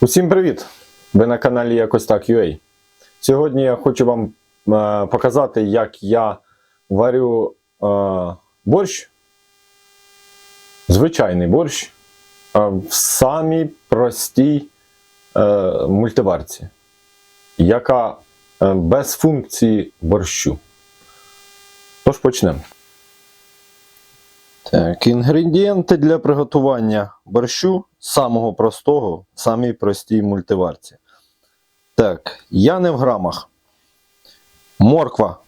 Усім привіт! Ви на каналі Якось так UA. Сьогодні я хочу вам е, показати, як я варю е, борщ, звичайний борщ, е, в самій простій е, мультиварці, яка е, без функції борщу. Тож почнемо. Так, інгредієнти для приготування борщу самого простого, самій простій мультиварці. Так, я не в грамах. Морква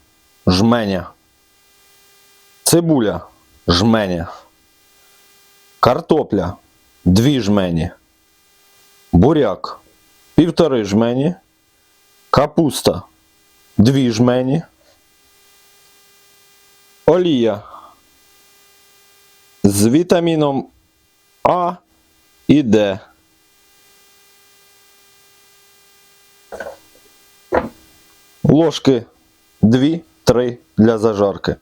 жменя. Цибуля жменя. Картопля дві жмені. Буряк півтори жмені. Капуста дві жмені. Олія з вітаміном А і Д. Ложки 2-3 для зажарки.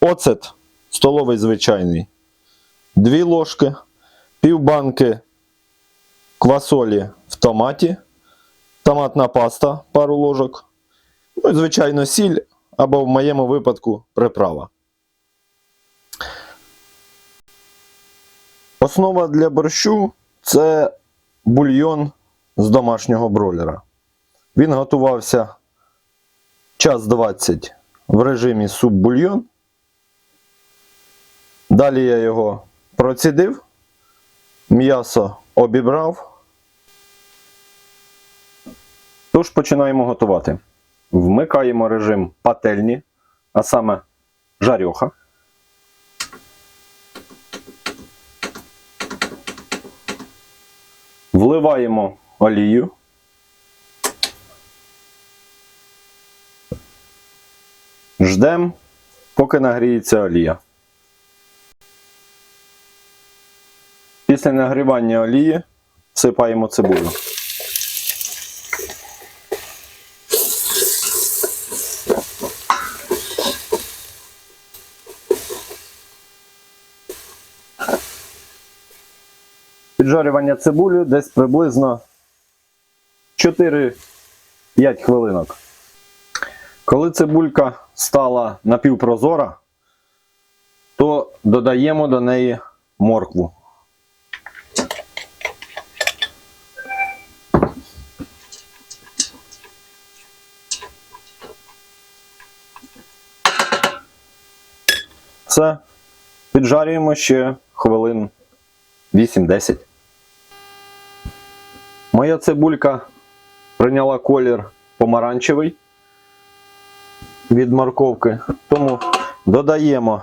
Оцет столовий звичайний. 2 ложки, півбанки квасолі в томаті, томатна паста пару ложок. Ну і, звичайно, сіль або в моєму випадку приправа. Основа для борщу це бульйон з домашнього бройлера. Він готувався час 20 в режимі суп-бульйон. Далі я його процідив, м'ясо обібрав. Тож починаємо готувати. Вмикаємо режим пательні, а саме жарьоха. Вливаємо олію. Ждемо, поки нагріється олія. Після нагрівання олії всипаємо цибулю. Піджарювання цибулі десь приблизно 4-5 хвилинок. Коли цибулька стала напівпрозора, то додаємо до неї моркву. Все. Піджарюємо ще хвилин 8-10. Моя цибулька прийняла колір помаранчевий від морковки, тому додаємо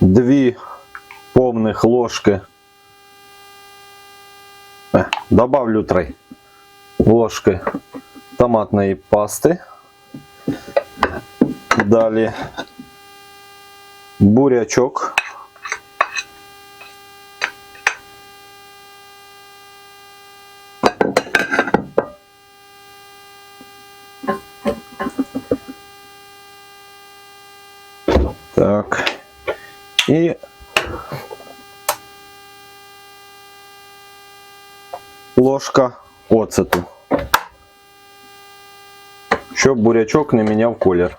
дві повних ложки. Е, добавлю три ложки томатної пасти. Далі бурячок. Так. І ложка оцету. Щоб бурячок не міняв колір.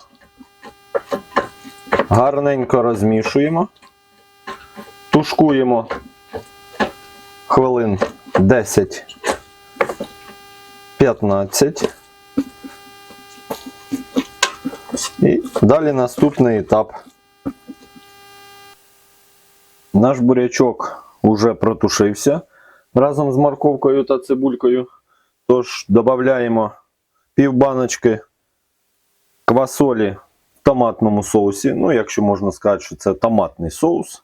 Гарненько розмішуємо. Тушкуємо хвилин 10-15. І далі наступний етап. Наш бурячок уже протушився разом з морковкою та цибулькою. Тож додаємо півбаночки квасолі в томатному соусі. Ну, якщо можна сказати, що це томатний соус.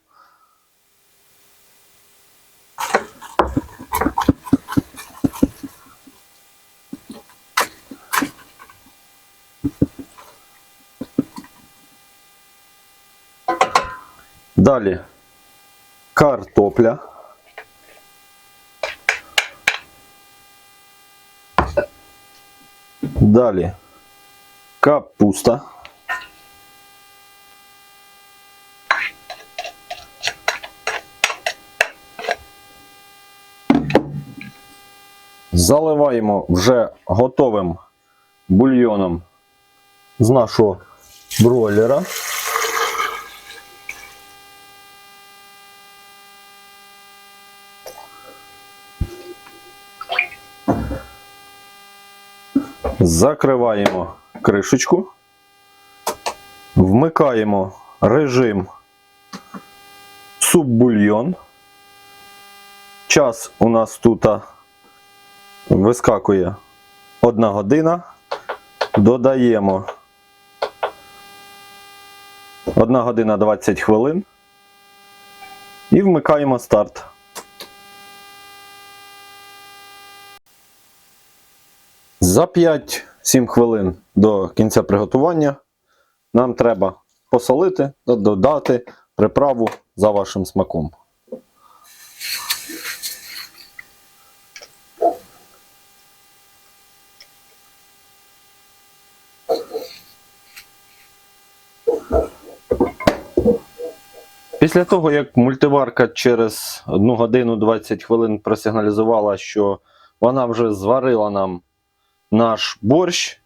Далі картопля. Далі капуста. Заливаємо вже готовим бульйоном з нашого бройлера. Закриваємо кришечку, вмикаємо режим суббульйон. Час у нас тут вискакує 1 година. Додаємо 1 година 20 хвилин. І вмикаємо старт. За 5-7 хвилин до кінця приготування нам треба посолити та додати приправу за вашим смаком. Після того, як мультиварка через 1 годину 20 хвилин просигналізувала, що вона вже зварила нам наш борщ,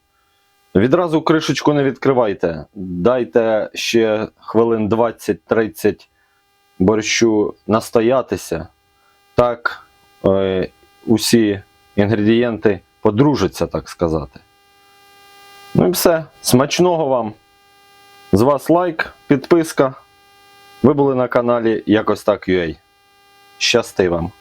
відразу кришечку не відкривайте. Дайте ще хвилин 20-30 борщу настоятися. Так е, усі інгредієнти подружаться, так сказати. Ну і все. Смачного вам! З вас лайк, підписка. Ви були на каналі Якось так UA. Щасти вам!